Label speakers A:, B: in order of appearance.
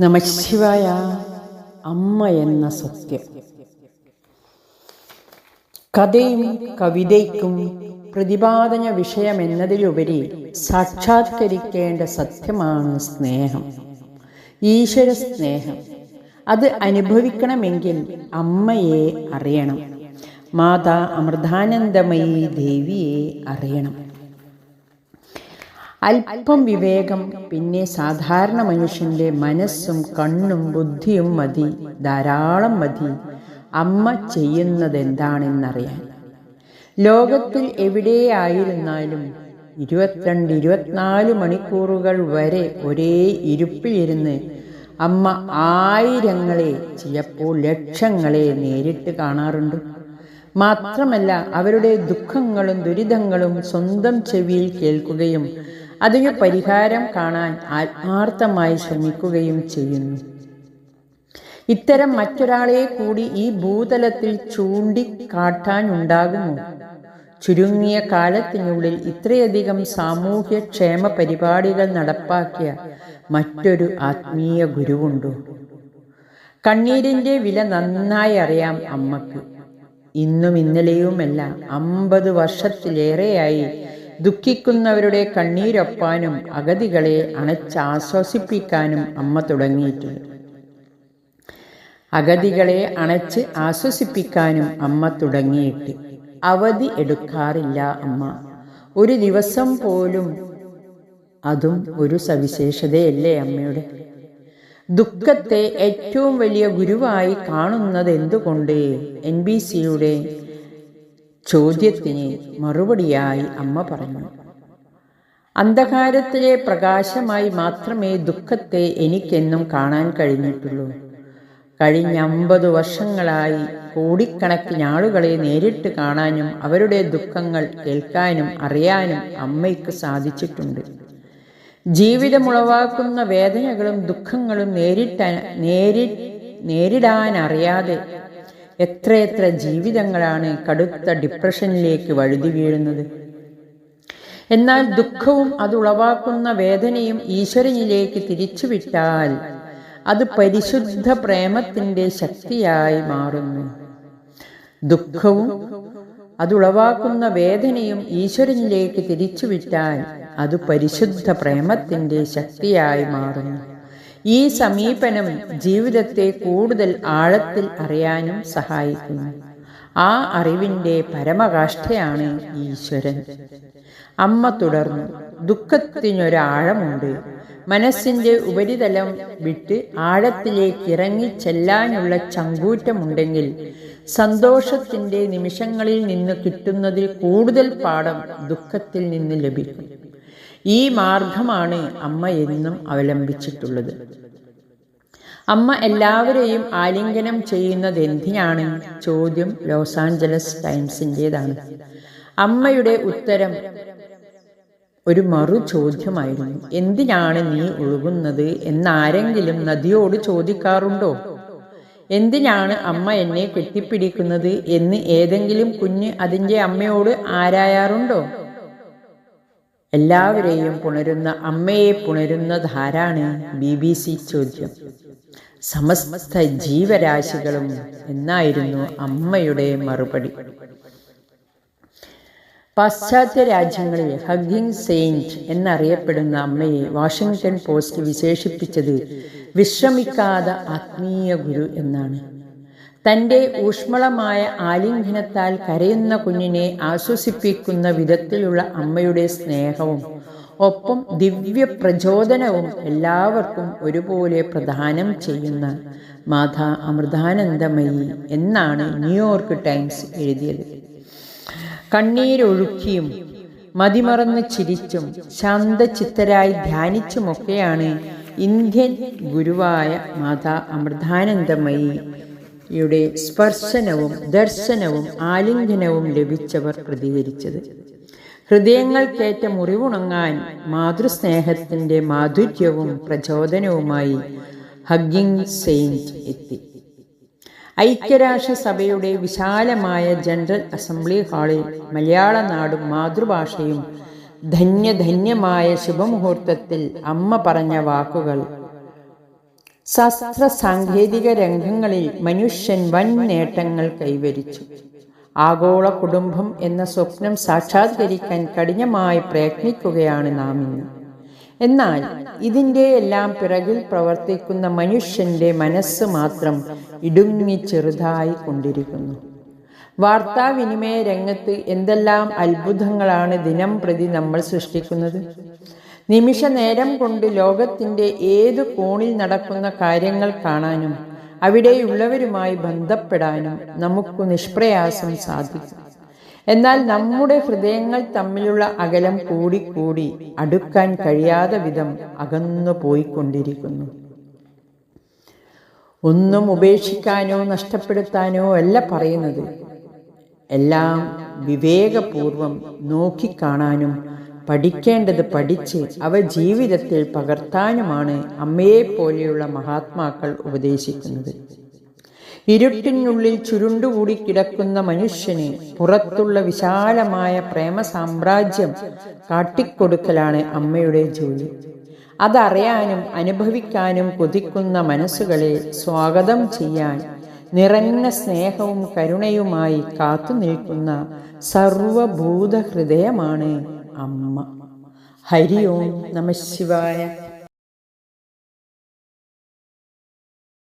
A: നമശിവായ അമ്മ എന്ന സത്യം. കഥയും കവിതയ്ക്കും പ്രതിപാദന വിഷയമെന്നതിലുപരി സാക്ഷാത്കരിക്കേണ്ട സത്യമാണ് സ്നേഹം. ഈശ്വര സ്നേഹം. അത് അനുഭവിക്കണമെങ്കിൽ അമ്മയെ അറിയണം. മാതാ അമൃതാനന്ദമയി ദേവിയെ അറിയണം. അല്പം വിവേകം പിന്നെ സാധാരണ മനുഷ്യന്റെ മനസ്സും കണ്ണും ബുദ്ധിയും മതി ധാരാളം മതി. അമ്മ ചെയ്യുന്നതെന്താണെന്നറിയാൻ. ലോകത്തിൽ എവിടെയായിരുന്നാലും ഇരുപത്തിരണ്ട് ഇരുപത്തിനാല് മണിക്കൂറുകൾ വരെ ഒരേ ഇരുപ്പിലിരുന്ന് അമ്മ ആയിരങ്ങളെ ചിലപ്പോൾ ലക്ഷങ്ങളെ നേരിട്ട് കാണാറുണ്ട്. മാത്രമല്ല അവരുടെ ദുഃഖങ്ങളും ദുരിതങ്ങളും സ്വന്തം ചെവിയിൽ കേൾക്കുകയും അതിന് പരിഹാരം കാണാൻ ആത്മാർത്ഥമായി ശ്രമിക്കുകയും ചെയ്യുന്നു. ഇത്തരം മറ്റൊരാളെ കൂടി ഈ ഭൂതലത്തിൽ ചൂണ്ടിക്കാട്ടാനുണ്ടാകുമോ ചുരുങ്ങിയ കാലത്തിനുള്ളിൽ ഇത്രയധികം സാമൂഹ്യ ക്ഷേമ പരിപാടികൾ നടപ്പാക്കിയ മറ്റൊരു ആത്മീയ ഗുരുവുണ്ടോ? കണ്ണീരിന്റെ വില നന്നായി അറിയാം അമ്മയ്ക്ക്. ഇന്നും ഇന്നലെയുമല്ല അമ്പത് വർഷത്തിലേറെയായി ദുഃഖിക്കുന്നവരുടെ കണ്ണീരൊപ്പാനും അഗതികളെ അണച്ചാശ്വസിപ്പിക്കാനും അമ്മ തുടങ്ങിയിട്ടുണ്ട് അഗതികളെ അണച്ച് ആശ്വസിപ്പിക്കാനും അമ്മ തുടങ്ങിയിട്ട്. അവധി എടുക്കാറില്ല അമ്മ. ഒരു ദിവസം പോലും അതും ഒരു സവിശേഷതയല്ലേ അമ്മയുടെ? ദുഃഖത്തെ ഏറ്റവും വലിയ ഗുരുവായി കാണുന്നത് എന്തുകൊണ്ട് എൻ ബി സിയുടെ ചോദ്യത്തിന് മറുപടിയായി അമ്മ പറഞ്ഞു. അന്ധകാരത്തിലെ പ്രകാശമായി മാത്രമേ ദുഃഖത്തെ എനിക്കെന്നും കാണാൻ കഴിഞ്ഞിട്ടുള്ളൂ. കഴിഞ്ഞ അമ്പത് വർഷങ്ങളായി കോടിക്കണക്കിന് ആളുകളെ നേരിട്ട് കാണാനും അവരുടെ ദുഃഖങ്ങൾ കേൾക്കാനും അറിയാനും അമ്മയ്ക്ക് സാധിച്ചിട്ടുണ്ട്. ജീവിതമുളവാക്കുന്ന വേദനകളും ദുഃഖങ്ങളും നേരിട്ട നേരി നേരിടാനറിയാതെ എത്രയെത്ര ജീവിതങ്ങളാണ് കടുത്ത ഡിപ്രഷനിലേക്ക് വഴുതി വീഴുന്നത്? എന്നാൽ ദുഃഖവും അത് ഉളവാക്കുന്ന വേദനയും ഈശ്വരനിലേക്ക് തിരിച്ചുവിട്ടാൽ അത് പരിശുദ്ധ പ്രേമത്തിന്റെ ശക്തിയായി മാറുന്നു. ദുഃഖവും അതുളവാക്കുന്ന വേദനയും ഈശ്വരനിലേക്ക് തിരിച്ചുവിട്ടാൽ അത് പരിശുദ്ധ പ്രേമത്തിന്റെ ശക്തിയായി മാറുന്നു. ഈ സമീപനം ജീവിതത്തെ കൂടുതൽ ആഴത്തിൽ അറിയാനും സഹായിക്കുന്നു. ആ അറിവിന്റെ പരമകാഷ്ഠയാണ് ഈശ്വരൻ. അമ്മ തുടർന്നു ദുഃഖത്തിനൊരാഴമുണ്ട്. മനസ്സിന്റെ ഉപരിതലം വിട്ട് ആഴത്തിലേക്ക് ഇറങ്ങി ചെല്ലാനുള്ള ചങ്കൂറ്റമുണ്ടെങ്കിൽ സന്തോഷത്തിന്റെ നിമിഷങ്ങളിൽ നിന്ന് കിട്ടുന്നതിൽ കൂടുതൽ പാഠം ദുഃഖത്തിൽ നിന്ന് ലഭിക്കും. ഈ മാർഗമാണ് അമ്മ എന്നും അവലംബിച്ചിട്ടുള്ളത്. അമ്മ എല്ലാവരെയും ആലിംഗനം ചെയ്യുന്നത് എന്തിനാണ്? ചോദ്യം ലോസ് ആഞ്ചലസ് ടൈംസിന്റെതാണ് അമ്മയുടെ ഉത്തരം ഒരു മറു ചോദ്യമായിരുന്നു. എന്തിനാണ് നീ ഒഴുകുന്നത് എന്നാരെങ്കിലും നദിയോട് ചോദിക്കാറുണ്ടോ? എന്തിനാണ് അമ്മ എന്നെ കെട്ടിപ്പിടിക്കുന്നത് എന്ന് ഏതെങ്കിലും കുഞ്ഞ് അതിന്റെ അമ്മയോട് ആരായാറുണ്ടോ? എല്ലാവരെയും പുണരുന്ന അമ്മയെ പുണരുന്നതാരാണ് ബി ബി സി ചോദ്യം. സമസ്ത ജീവരാശികളും എന്നായിരുന്നു അമ്മയുടെ മറുപടി. പാശ്ചാത്യ രാജ്യങ്ങളിൽ ഹഗ്ഗിംഗ് സെയിന്റ് എന്നറിയപ്പെടുന്ന അമ്മയെ വാഷിംഗ്ടൺ പോസ്റ്റ് വിശേഷിപ്പിച്ചത് വിശ്രമിക്കാതെ ആത്മീയ ഗുരു എന്നാണ്. തന്റെ ഊഷ്മളമായ ആലിംഗനത്താൽ കരയുന്ന കുഞ്ഞിനെ ആശ്വസിപ്പിക്കുന്ന വിധത്തിലുള്ള അമ്മയുടെ സ്നേഹവും ഒപ്പം ദിവ്യ പ്രചോദനവും എല്ലാവർക്കും ഒരുപോലെ പ്രദാനം ചെയ്യുന്ന മാതാ അമൃതാനന്ദമയി എന്നാണ് ന്യൂയോർക്ക് ടൈംസ് എഴുതിയത്. കണ്ണീരൊഴുക്കിയും മതിമറന്ന് ചിരിച്ചും ശാന്തചിത്തരായി ധ്യാനിച്ചുമൊക്കെയാണ് ഇന്ത്യൻ ഗുരുവായ മാതാ അമൃതാനന്ദമയി യുടെ സ്പർശനവും ദർശനവും ആലിംഗനവും ലഭിച്ചവർ പ്രതികരിച്ചത്. ഹൃദയങ്ങൾക്കേറ്റ മുറിവുണങ്ങാൻ മാതൃസ്നേഹത്തിന്റെ മാധുര്യവും പ്രചോദനവുമായി ഹഗ്ഗിംഗ് സെയിന്റ് എത്തി. ഐക്യരാഷ്ട്രസഭയുടെ വിശാലമായ ജനറൽ അസംബ്ലി ഹാളിൽ മലയാള നാടും മാതൃഭാഷയും ധന്യധന്യമായ ശുഭമുഹൂർത്തത്തിൽ അമ്മ പറഞ്ഞ വാക്കുകൾ ശാസ്ത്ര സാങ്കേതിക രംഗങ്ങളിൽ മനുഷ്യൻ വൻ നേട്ടങ്ങൾ കൈവരിച്ചു. ആഗോള കുടുംബം എന്ന സ്വപ്നം സാക്ഷാത്കരിക്കാൻ കഠിനമായി പ്രയത്നിക്കുകയാണ് നാം ഇന്ന്. എന്നാൽ ഇതിന്റെ എല്ലാം പിറകിൽ പ്രവർത്തിക്കുന്ന മനുഷ്യന്റെ മനസ്സ് മാത്രം ഇടുങ്ങി ചെറുതായി കൊണ്ടിരിക്കുന്നു. വാർത്താവിനിമയ രംഗത്ത് എന്തെല്ലാം അത്ഭുതങ്ങളാണ് ദിനം പ്രതി നമ്മൾ സൃഷ്ടിക്കുന്നത്? നിമിഷ നേരം കൊണ്ട് ലോകത്തിന്റെ ഏത് കോണിൽ നടക്കുന്ന കാര്യങ്ങൾ കാണാനും അവിടെയുള്ളവരുമായി ബന്ധപ്പെടാനും നമുക്ക് നിഷ്പ്രയാസം സാധിക്കും. എന്നാൽ നമ്മുടെ ഹൃദയങ്ങൾ തമ്മിലുള്ള അകലം കൂടിക്കൂടി അടുക്കാൻ കഴിയാതെ വിധം അകന്നു പോയിക്കൊണ്ടിരിക്കുന്നു. ഒന്നും ഉപേക്ഷിക്കാനോ നഷ്ടപ്പെടുത്താനോ അല്ല പറയുന്നത്. എല്ലാം വിവേകപൂർവം നോക്കിക്കാണാനും പഠിക്കേണ്ടത് പഠിച്ച് അവ ജീവിതത്തിൽ പകർത്താനുമാണ് അമ്മയെ പോലെയുള്ള മഹാത്മാക്കൾ ഉപദേശിക്കുന്നത്. ഇരുട്ടിനുള്ളിൽ ചുരുണ്ടുകൂടി കിടക്കുന്ന മനുഷ്യന് പുറത്തുള്ള വിശാലമായ പ്രേമ സാമ്രാജ്യം കാട്ടിക്കൊടുക്കലാണ് അമ്മയുടെ ജോലി. അതറിയാനും അനുഭവിക്കാനും കൊതിക്കുന്ന മനസ്സുകളെ സ്വാഗതം ചെയ്യാൻ നിറഞ്ഞ സ്നേഹവും കരുണയുമായി കാത്തു നിൽക്കുന്ന സർവഭൂത ഹൃദയമാണ് അമ്മ. ഹരി ഓം നമ ശിവായ.